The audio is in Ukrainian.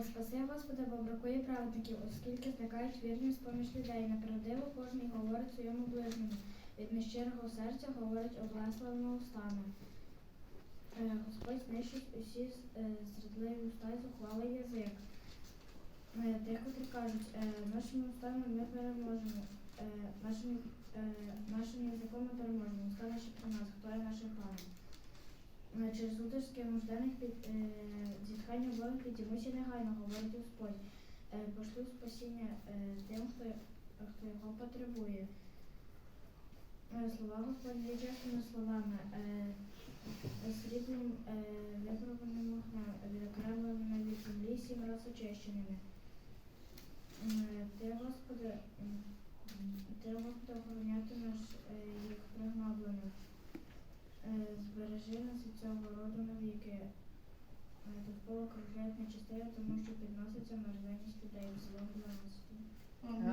Е, Спаси, Господи, бо бракує праведників, оскільки зникають вірність поміж людей. Неправдиво кожний говорить своєму ближньому. Від нещирого серця говорить облесленими устами. Е, Господь знищить усі е, зрадливі уста і зухвалий язик. Тих, котрі кажуть, нашими устами ми переможемо, нашим, нашим язиком ми переможемо, уста наші про нас, хто є нашим паном. Е, Через утиски нужденних під е, зітхання Бога підіймуся негайно, говорить Господь. Е, пошлю спасіння тим, хто, хто його потребує. Слова Господні є чесними словами, сріблом е, випробуваним вогнем, відокремленими від землі сім раз очищеними. Ти, Господи, ти, Господи, охоронятимеш Збережи нас від цього роду навіки. Е, Довкола частина, нечистиві, тому що підноситься мерзенність людей в село 12. Амінь.